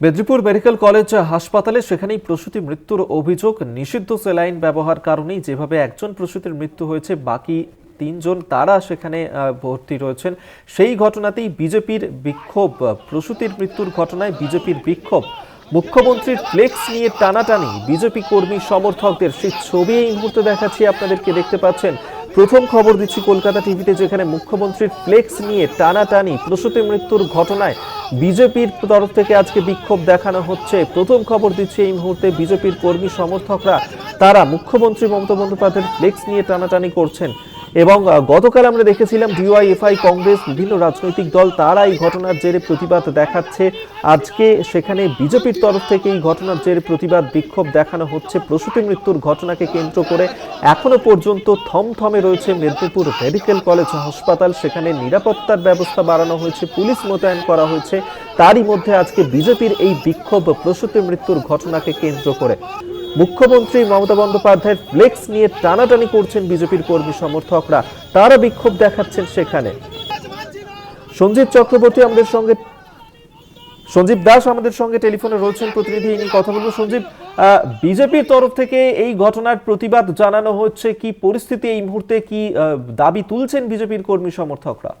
Medinipur medical college হাসপাতালে সেখানেই প্রসূতি মৃত্যুর অভিযোগ। নিষিদ্ধ সেলাইন ব্যবহার কারণেই যেভাবে একজন প্রসূতির মৃত্যু হয়েছে, বাকি তিনজন তারা সেখানে ভর্তি রয়েছেন। সেই ঘটনাতেই বিজেপির বিক্ষোভ, প্রসূতির মৃত্যুর ঘটনায় বিজেপির বিক্ষোভ। মুখ্যমন্ত্রীর ফ্লেক্স নিয়ে টানাটানি, বিজেপি কর্মী সমর্থকদের। সেই ছবি এই মুহূর্তে দেখাচ্ছি, আপনাদেরকে দেখতে পাচ্ছেন। প্রথম খবর দিচ্ছি কলকাতা টিভিতে, যেখানে মুখ্যমন্ত্রীর ফ্লেক্স নিয়ে টানাটানি, প্রসূতি মৃত্যুর ঘটনায় বিজেপির তরফ থেকে আজকে বিক্ষোভ দেখানো হচ্ছে। প্রথম খবর দিচ্ছে এই মুহূর্তে বিজেপির কর্মী সমর্থকরা। তারা মুখ্যমন্ত্রী মমতা বন্দ্যোপাধ্যায়ের ফ্লেক্স নিয়ে টানাটানি করছেন। এবং গতকাল আমরা দেখেছিলাম ডিওয়াইএফআই কংগ্রেস বিভিন্ন রাজনৈতিক দল তারা এই ঘটনার জেরে প্রতিবাদ দেখাচ্ছে। আজকে সেখানে বিজেপির তরফ থেকে এই ঘটনার জেরে প্রতিবাদ, বিক্ষোভ দেখানো হচ্ছে। প্রসূতি মৃত্যুর ঘটনাকে কেন্দ্র করে এখনও পর্যন্ত থমথমে রয়েছে মেদিনীপুর মেডিকেল কলেজ হাসপাতাল। সেখানে নিরাপত্তার ব্যবস্থা বাড়ানো হয়েছে, পুলিশ মোতায়েন করা হয়েছে। তারই মধ্যে আজকে বিজেপির এই বিক্ষোভ, প্রসূতি মৃত্যুর ঘটনাকে কেন্দ্র করে। মুখ্যমন্ত্রী মমতা বন্দ্যোপাধ্যায়ের ফ্লেক্স নিয়ে টানাটানি করছেন বিজেপির কর্মী সমর্থকরা। তারা বিক্ষোভ দেখাচ্ছেন সেখানে। সঞ্জীব চক্রবর্তী আমাদের সঙ্গে সঞ্জীব দাস আমাদের সঙ্গে টেলিফোনে রয়েছেন, প্রতিনিধি এই নিয়ে কথা বলব। সঞ্জীব বিজেপির তরফ থেকে এই ঘটনার প্রতিবাদ জানানো হচ্ছে। কি পরিস্থিতি এই মুহূর্তে? কি দাবি তুলছেন বিজেপির কর্মী সমর্থকরা?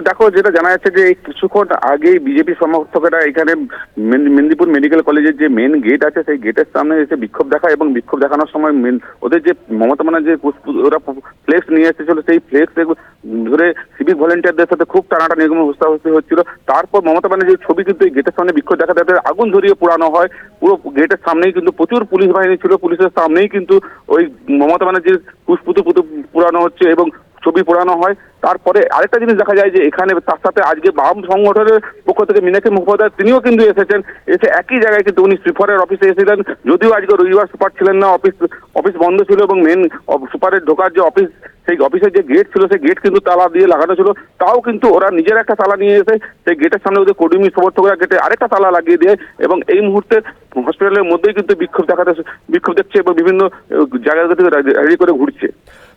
দেখো, যেটা জানা যাচ্ছে যে কিছুক্ষণ আগেই বিজেপি সমর্থকেরা এখানে মেদিনীপুর মেডিকেল কলেজের যে মেন গেট আছে, সেই গেটের সামনে এসে বিক্ষোভ দেখায় এবং বিক্ষোভ দেখানোর সময় মেন ওদের যে মমতা পুষ্প- ওরা ফ্লেক্স নিয়ে এসেছিল, সেই ফ্লেক্স ধরে সিভিক ভলেন্টিয়ারদের সাথে খুব টানাটানি এবং হুস্তাহুস্তি হচ্ছিল। তারপর মমতা ব্যানার্জির ছবি কিন্তু এই গেটের সামনে বিক্ষোভ দেখা তাদের আগুন ধরিয়ে পোড়ানো হয়। পুরো গেটের সামনেই কিন্তু প্রচুর পুলিশ বাহিনী ছিল। পুলিশের সামনেই কিন্তু ওই মমতা ব্যানার্জির পুষ্পুতু পুতু পোড়ানো হচ্ছে এবং ছবি পোড়ানো হয়। তারপরে আরেকটা জিনিস দেখা যায় যে এখানে তার সাথে আজকে বাম সংগঠনের পক্ষ থেকে মীনাক্ষী মুখোপাধ্যায় তিনিও কিন্তু এসেছেন। এসে একই জায়গায় কিন্তু উনি সুপারের অফিসে এসেছিলেন। যদিও আজকে রবিবার সুপার ছিলেন না অফিস অফিস বন্ধ ছিল এবং মেন সুপারের ঢোকার যে অফিস সেই অফিসের যে গেট ছিল, সেই গেট কিন্তু তালা দিয়ে লাগানো ছিল। তাও কিন্তু ওরা নিজের একটা তালা নিয়ে এসে সেই গেটের সামনে ওদের কর্মী সমর্থকরা গেটে আরেকটা তালা লাগিয়ে দিয়ে এবং এই মুহূর্তে হসপিটালের মধ্যেই কিন্তু বিক্ষোভ দেখাতে, বিক্ষোভ দেখছে এবং বিভিন্ন জায়গা থেকে রেডি করে ঘুরছে।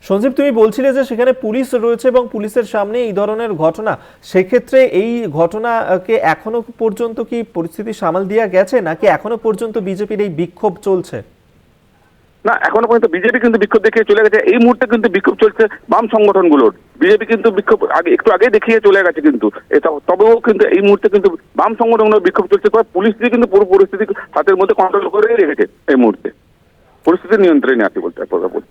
সঞ্জীব, তুমি বলছিলে যে সেখানে পুলিশ রয়েছে এবং পুলিশের সামনে এই ধরনের ঘটনা। সেক্ষেত্রে এই ঘটনাকে এখনও পর্যন্ত কি পরিস্থিতি সামাল দেওয়া গেছে, নাকি এখনও পর্যন্ত বিজেপির এই বিক্ষোভ চলছে? না, এখনও পর্যন্ত বিজেপি কিন্তু বিক্ষোভ দেখিয়ে চলে গেছে। এই মুহূর্তে কিন্তু বিক্ষোভ চলছে বাম সংগঠনগুলোর। বিজেপি কিন্তু বিক্ষোভ আগে, একটু আগে দেখিয়ে চলে গেছে কিন্তু। তবেও কিন্তু এই মুহূর্তে কিন্তু বাম সংগঠনগুলোর বিক্ষোভ চলছে। পুলিশ দিয়ে কিন্তু পুরো পরিস্থিতি হাতের মধ্যে কন্ট্রোল করে রেখেছে এই মুহূর্তে। পরিস্থিতি নিয়ন্ত্রণে আছে বলতে বলতে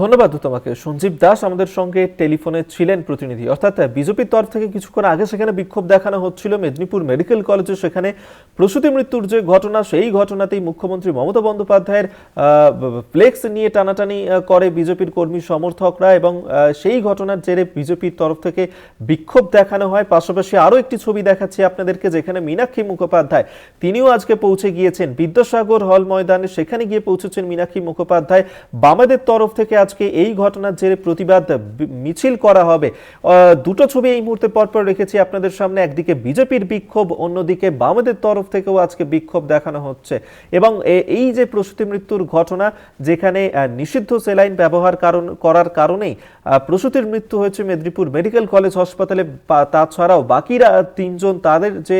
ধন্যবাদ তোমাকে। সঞ্জীব দাস আমাদের সঙ্গে টেলিফোনে ছিলেন প্রতিনিধি। অর্থাৎ বিজেপির তরফ থেকে কিছুক্ষণ আগে সেখানে বিক্ষোভ দেখানো হচ্ছিল মেদিনীপুর মেডিকেল কলেজে। সেখানে প্রসূতি মৃত্যুর যে ঘটনা, সেই ঘটনাতেই মুখ্যমন্ত্রী মমতা বন্দ্যোপাধ্যায়ের ফ্লেক্স নিয়ে টানাটানি করে বিজেপির কর্মী সমর্থকরা এবং সেই ঘটনার জেরে বিজেপির তরফ থেকে বিক্ষোভ দেখানো হয়। পাশাপাশি আরও একটি ছবি দেখাচ্ছি আপনাদেরকে, যেখানে মীনাক্ষী মুখোপাধ্যায়, তিনিও আজকে পৌঁছে গিয়েছেন। বিদ্যাসাগর হল ময়দানে সেখানে গিয়ে পৌঁছেছেন মীনাক্ষী মুখোপাধ্যায়। বামেদের তরফ থেকে আজকে এই ঘটনার জেরে প্রতিবাদ মিছিল করা হবে। দুটো ছবি এই মুহূর্তে পরপর রেখেছি আপনাদের সামনে। একদিকে বিজেপির বিক্ষোভ, অন্যদিকে বামেদের তরফ থেকেও আজকে বিক্ষোভ দেখানো হচ্ছে। এবং এই যে প্রসূতি মৃত্যুর ঘটনা, যেখানে নিষিদ্ধ সেলাইন ব্যবহার কারণ করার কারণেই প্রসূতির মৃত্যু হয়েছে মেদিনীপুর মেডিকেল কলেজ হাসপাতালে। তাছাড়াও বাকিরা তিনজন তাদের যে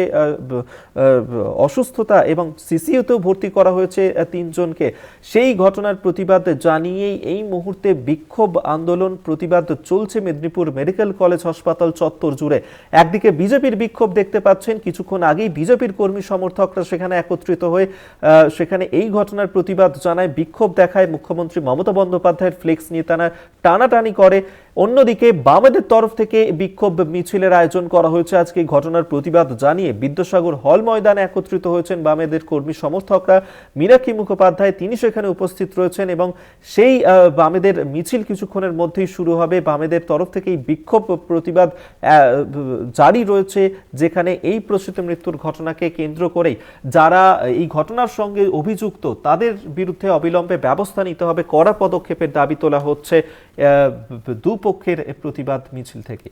অসুস্থতা এবং সিসিউতেও ভর্তি করা হয়েছে তিনজনকে। সেই ঘটনার প্রতিবাদ জানিয়েই এই মুহূর্তে বিক্ষোভ আন্দোলন প্রতিবাদ চলছে মেদিনীপুর মেডিকেল কলেজ হাসপাতাল চত্বর জুড়ে। একদিকে বিজেপির বিক্ষোভ দেখতে পাচ্ছেন, কিছুক্ষণ আগেই বিজেপির কর্মী সমর্থকরা সেখানে একত্রিত হয়ে সেখানে এই ঘটনার প্রতিবাদ জানায়। বিক্ষোভ দেখায় মুখ্যমন্ত্রী মমতা বন্দ্যোপাধ্যায়ের ফ্লেক্স নিয়ে তারা টানাটানি করে। অন্যদিকে বামেদের তরফ থেকে বিক্ষোভ মিছিলের আয়োজন করা হয়েছে। আজকে ঘটনার প্রতিবাদ জানিয়ে বিদ্যাসাগর হল ময়দানে একত্রিত হয়েছেন বামেদের কর্মী সমর্থকরা। মীনাক্ষী মুখোপাধ্যায় তিনি সেখানে উপস্থিত রয়েছেন এবং সেই বামেদের মিছিল কিছুক্ষণের মধ্যেই শুরু হবে। বামেদের তরফ থেকে এই বিক্ষোভ প্রতিবাদ জারি রয়েছে যেখানে এই প্রসূত মৃত্যুর ঘটনাকে কেন্দ্র করেই। যারা এই ঘটনার সঙ্গে অভিযুক্ত তাদের বিরুদ্ধে অবিলম্বে ব্যবস্থা নিতে হবে। কড়া পদক্ষেপের দাবি তোলা হচ্ছে। আহ, দুপক্ষের প্রতিবাদ মিছিল থেকে।